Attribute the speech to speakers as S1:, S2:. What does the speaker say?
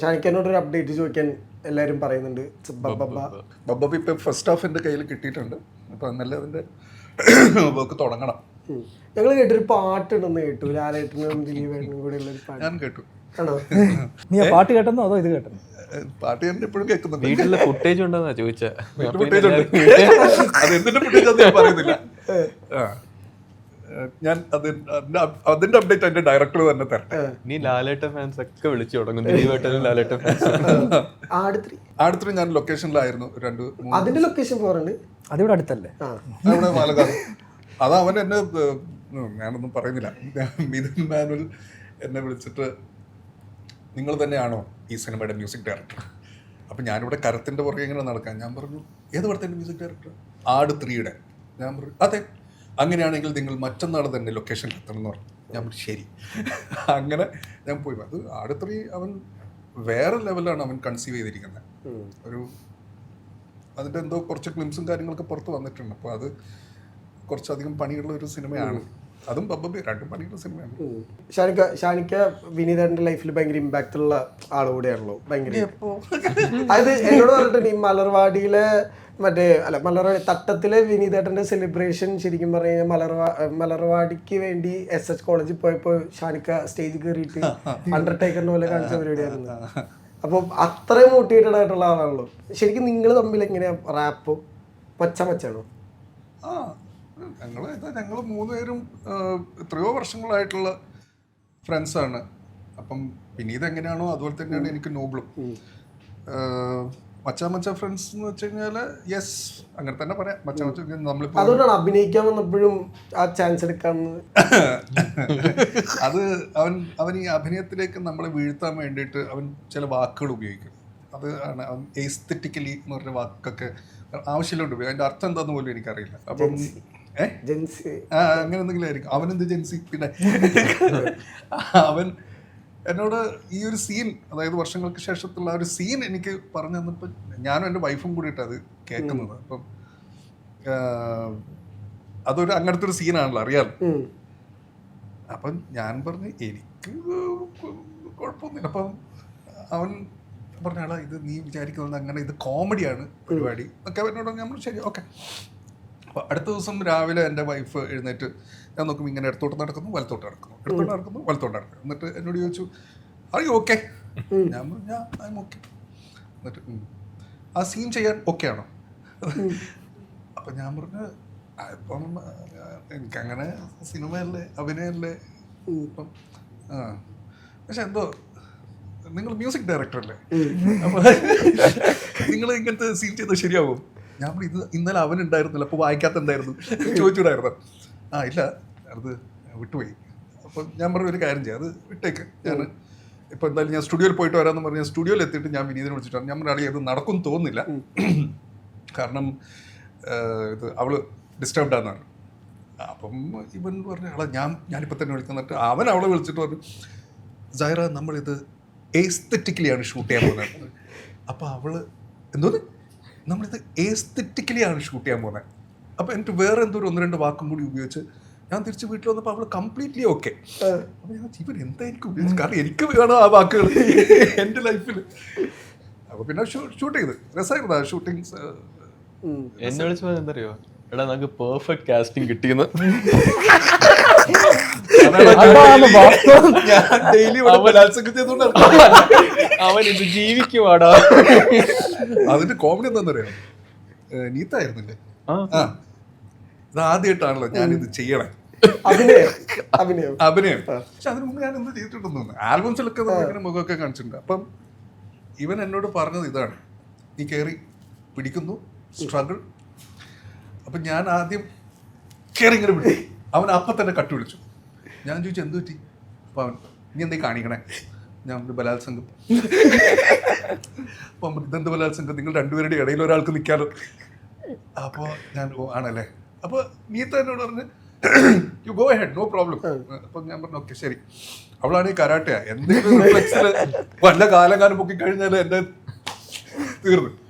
S1: ഷാനിക്കാനോട് ഒരു അപ്ഡേറ്റ് ചോദിക്കാൻ എല്ലാവരും പറയുന്നുണ്ട്. ബബ്ബ
S2: ബബ്ബ ഇപ്പൊ ഫസ്റ്റ് ഹാഫ് എന്റെ കയ്യിൽ കിട്ടിയിട്ടുണ്ട്. അപ്പൊ നല്ലതിന്റെ അതിന്റെ വർക്ക് തുടങ്ങണം.
S1: ഞങ്ങൾ കേട്ടൊരു പാട്ടുണ്ടെന്ന് കേട്ടു. ലാലേട്ടനും ദിലീപേട്ടനും കൂടെ ഉള്ള ഒരു പാട്ട്.
S2: ഞാൻ കേട്ടു.
S3: നീ പാട്ട് കേട്ടെന്നോ അതോ ഇത്
S2: കേട്ടോ പാട്ട് ഞാൻ എപ്പോഴും കേൾക്കുന്നുണ്ട്.
S4: വീട്ടിലെ ഫുട്ടേജ് ഉണ്ടെന്നാ ചോദിച്ചേ.
S2: footage ഉണ്ട്. അത് എന്തിന്റെ പറയുന്നില്ല. ഞാൻ അത് അതിന്റെ അതിന്റെ അപ്ഡേറ്റ് എന്റെ ഡയറക്ടർ തന്നെ തരട്ടെ.
S4: നീ ലാലേട്ട ഫാൻസ് ഒക്കെ വിളിച്ചു തുടങ്ങും. ലാലേട്ട ഫാൻസ്
S1: ആടുത്രി.
S2: ഞാൻ ലൊക്കേഷനിലായിരുന്നു രണ്ട്
S1: അതിന്റെ ലൊക്കേഷൻ പോറുണ്ട്
S3: അതിവിടെ അടുത്തല്ലേ?
S1: ആ.
S2: അവിടെ പാലക്കാട് അത് അവൻ എന്നെ ഞാനൊന്നും പറയുന്നില്ല. മിഥുൻ മാനുൽ എന്നെ വിളിച്ചിട്ട് നിങ്ങൾ തന്നെയാണോ ഈ സിനിമയുടെ മ്യൂസിക് ഡയറക്ടർ അപ്പം ഞാനിവിടെ കരത്തിന്റെ പുറകെ ഇങ്ങനെ നടക്കാം. ഞാൻ പറഞ്ഞു ഏത് പടത്തിന്റെ മ്യൂസിക് ഡയറക്ടർ ആട് ത്രീയുടെ ഞാൻ പറഞ്ഞു അതെ അങ്ങനെയാണെങ്കിൽ നിങ്ങൾ മറ്റന്നാൾ തന്നെ ലൊക്കേഷനിൽ എത്തണം എന്ന് പറഞ്ഞു. ഞാൻ ശരി. അങ്ങനെ ഞാൻ പോയി. അത് അടുത്തറി അവൻ വേറെ ലെവലാണ് അവൻ കൺസീവ് ചെയ്തിരിക്കുന്നത് ഒരു അതിന്റെ എന്തോ കുറച്ച് ക്ലിംസും കാര്യങ്ങളൊക്കെ പുറത്ത് വന്നിട്ടുണ്ട്. അപ്പോൾ അത് കുറച്ചധികം പണിയുള്ള ഒരു സിനിമയാണ്. അതും ബബ്ബി രണ്ടും പണിയുള്ള സിനിമയാണ്.
S1: ഷാനിക്ക ഷാനിക്ക വിനീതന്റെ ലൈഫിൽ ഭയങ്കര ഇമ്പാക്ട് ഉള്ള ആൾ കൂടെയാണല്ലോ. ഭയങ്കര അതായത് എന്നോട് പറഞ്ഞിട്ടുണ്ട് ഈ മലർവാടിയിലെ മറ്റേ അല്ല മലർവാടി തട്ടത്തിലെ വിനീതേട്ടന്റെ സെലിബ്രേഷൻ ശരിക്കും പറഞ്ഞു കഴിഞ്ഞാൽ മലർവാ മലർവാടിക്ക് വേണ്ടി എസ് എച്ച് കോളേജിൽ പോയപ്പോൾ ഷാനിക്ക സ്റ്റേജ് കയറിയിട്ട് അണ്ടർടേക്കറിനെ പോലെ കാണിച്ച പരിപാടിയായിരുന്നു. അപ്പോൾ അത്രയും മോട്ടിവേറ്റഡ് ആയിട്ടുള്ള ആളാണല്ലോ. ശരിക്കും നിങ്ങൾ തമ്മിൽ എങ്ങനെയാ റാപ്പ് മച്ച മച്ചാണോ
S2: ആ ഞങ്ങൾ ഞങ്ങൾ മൂന്നുപേരും എത്രയോ വർഷങ്ങളായിട്ടുള്ള ഫ്രണ്ട്സാണ് അപ്പം വിനീത് എങ്ങനെയാണോ അതുപോലെ തന്നെയാണ് എനിക്ക് നോബിളും. മച്ചാ മച്ച ഫ്രണ്ട്സ് എന്ന് വെച്ച് കഴിഞ്ഞാൽ യെസ് അങ്ങനെ തന്നെ പറയാം. മച്ചാ മച്ച നമ്മളിപ്പോൾ
S1: അതുകൊണ്ടാണ് അഭിനയിക്കാൻ വന്നപ്പോഴും ആ ചാൻസ് എടുക്കാന്ന്
S2: അത് അവൻ അവൻ ഈ അഭിനയത്തിലേക്ക് നമ്മളെ വീഴ്ത്താൻ വേണ്ടിയിട്ട് അവൻ ചില വാക്കുകൾ ഉപയോഗിക്കും. അത് ആണ് അവൻ എസ്തെറ്റിക്കലി എന്ന് പറഞ്ഞ വാക്കൊക്കെ ആവശ്യമില്ലോണ്ട് അതിന്റെ അർത്ഥം എന്താന്ന് പോലും എനിക്കറിയില്ല. അപ്പം ഏഹ്
S1: ജെൻസി.
S2: ആ അങ്ങനെ എന്തെങ്കിലും ആയിരിക്കും. അവനെന്ത് ജെൻസി? പിന്നെ അവൻ എന്നോട് ഈ ഒരു സീൻ അതായത് വർഷങ്ങൾക്ക് ശേഷത്തുള്ള ഒരു സീൻ എനിക്ക് പറഞ്ഞു തന്നപ്പോൾ ഞാനും എന്റെ വൈഫും കൂടിയിട്ട് അത് കേൾക്കുന്നത്. അപ്പം അതൊരു അങ്ങനത്തെ ഒരു സീനാണല്ലോ അറിയാലോ?
S1: ഉം.
S2: അപ്പം ഞാൻ പറഞ്ഞു എനിക്ക് കുഴപ്പമൊന്നുമില്ല. അപ്പം അവൻ പറഞ്ഞാളാ ഇത് നീ വിചാരിക്കുന്നത് അങ്ങനെ ഇത് കോമഡിയാണ് പരിപാടി. ഒക്കെ ഞാൻ പറഞ്ഞു ശരി ഓക്കെ അപ്പോൾ അടുത്ത ദിവസം രാവിലെ എന്റെ വൈഫ് എഴുന്നേറ്റ് ഞാൻ നോക്കുമ്പോൾ ഇങ്ങനെ ഇടത്തോട്ട് നടക്കുന്നു വലത്തോട്ട് നടക്കുന്നു. ഇടത്തോട്ട് നടക്കുന്നു വലത്തോട്ട് നടക്കുന്നു. എന്നിട്ട് എന്നോട് ചോദിച്ചു അറിയോ ഓക്കെ ഞാൻ ഞാൻ ഐ ഓക്കെ എന്നിട്ട്. ആ സീൻ ചെയ്യാൻ ഓക്കെ ആണോ? അപ്പം ഞാൻ പറഞ്ഞു "ആ, ഇപ്പം എനിക്കങ്ങനെ സിനിമയല്ലേ അഭിനയല്ലേ? ഇപ്പം ആ. പക്ഷെ എന്തോ നിങ്ങൾ മ്യൂസിക് ഡയറക്ടർ അല്ലേ അപ്പൊ നിങ്ങൾ ഇങ്ങനത്തെ സീൻ ചെയ്താൽ ശരിയാവും? ഞാൻ ഇത് ഇന്നലെ അവൻ ഉണ്ടായിരുന്നില്ല അപ്പോൾ വായിക്കാത്ത എന്തായിരുന്നു? ചോദിച്ചൂടായിരുന്നു ആ ഇല്ല അത് വിട്ടുപോയി. അപ്പോൾ ഞാൻ പറഞ്ഞ ഒരു കാര്യം ചെയ്യാം അത് വിട്ടേക്ക്. ഞാൻ ഇപ്പം എന്തായാലും ഞാൻ സ്റ്റുഡിയോയിൽ പോയിട്ട് വരാമെന്ന് പറഞ്ഞ് സ്റ്റുഡിയോയിൽ എത്തിയിട്ട് ഞാൻ വിനീതിനെ വിളിച്ചിട്ടാണ്. ഞാൻ പറഞ്ഞാൽ അത് നടക്കും തോന്നുന്നില്ല. കാരണം ഇത് അവൾ ഡിസ്റ്റർബ്ഡ് ആണെന്നാണ് അപ്പം ഇവൻ പറഞ്ഞ ആളെ ഞാൻ ഞാനിപ്പോൾ തന്നെ വിളിക്കുന്നിട്ട് അവൻ അവളെ വിളിച്ചിട്ട് പറഞ്ഞു സൈറ നമ്മളിത് എസ്തറ്റിക്കലിയാണ് ഷൂട്ട് ചെയ്യാൻ പോകുന്നത്. അപ്പോൾ അവൾ എന്തോന്ന്? നമ്മളിത് എസ്തെറ്റിക്കലിയാണ് ഷൂട്ട് ചെയ്യാൻ പോകുന്നത് അപ്പോൾ എനിക്ക് വേറെ എന്തോ ഒരു ഒന്ന് രണ്ട് വാക്കും കൂടി ഉപയോഗിച്ച് ഞാൻ തിരിച്ച് വീട്ടിൽ വന്നപ്പോൾ അവൾ കംപ്ലീറ്റ്ലി ഓക്കെ അപ്പോൾ ഞാൻ ഇവൻ എന്തായിരിക്കും ഉപയോഗിച്ചു കാരണം എനിക്ക് വേണം ആ വാക്കുകൾ എന്റെ ലൈഫിൽ അപ്പോൾ പിന്നെ ഷൂട്ട് ചെയ്ത്. രസമായിരുന്നു ആ ഷൂട്ടിങ്സ്
S4: എന്നെ വിളിച്ചു പറഞ്ഞ എന്തറിയോ എടാ നമുക്ക് പെർഫെക്റ്റ് കാസ്റ്റിംഗ് കിട്ടിയെന്ന്.
S2: ഞാൻ ഡെയിലി ബലാത്സംഗം
S4: അവൻ ഇത് ജീവിക്കുവാടാ.
S2: അതിന്റെ കോമഡി എന്താണെന്നറിയോ? നീത്തായിരുന്നില്ലേ
S4: ആ.
S2: ആ. ഇത് ആദ്യമായിട്ടാണല്ലോ ഞാൻ ഇത് ചെയ്യണേ.
S1: അഭിനയം. അഭിനയം.
S2: അഭിനയം. പക്ഷെ അതിന് മുമ്പ് ഞാൻ എന്ത് ചെയ്തിട്ടുണ്ടെന്ന് ആൽബംസ് ആൽബംസിലൊക്കെ ഇങ്ങനെ മുഖമൊക്കെ കാണിച്ചിട്ടുണ്ട്. അപ്പം ഇവൻ എന്നോട് പറഞ്ഞത് ഇതാണ്. നീ കയറി പിടിക്കുന്നു സ്ട്രഗിൾ അപ്പം ഞാൻ ആദ്യം കയറി ഇങ്ങനെ പിടി അവൻ അപ്പൊ തന്നെ കട്ട് വിളിച്ചു. ഞാൻ ചോദിച്ചു എന്ത് പറ്റി? അപ്പം അവൻ നീ എന്തേ കാണിക്കണേ? ഞാൻ ബലാത്സംഗം. അപ്പം ഇതെന്ത് ബലാത്സംഗം? നിങ്ങൾ രണ്ടുപേരുടെ ഇടയിൽ ഒരാൾക്ക് നിൽക്കാലോ. അപ്പോൾ ഞാൻ ഓ ആണല്ലേ. അപ്പോൾ നീ എന്നോട് പറഞ്ഞ് you go ahead no problem അപ്പം ഞാൻ പറഞ്ഞു ഓക്കെ ശരി. അവളാണ് ഈ കരാട്ടയാ എന്തെങ്കിലും വല്ല കാലം കാലം പൊക്കി കഴിഞ്ഞാൽ എന്റെ തീർന്നു.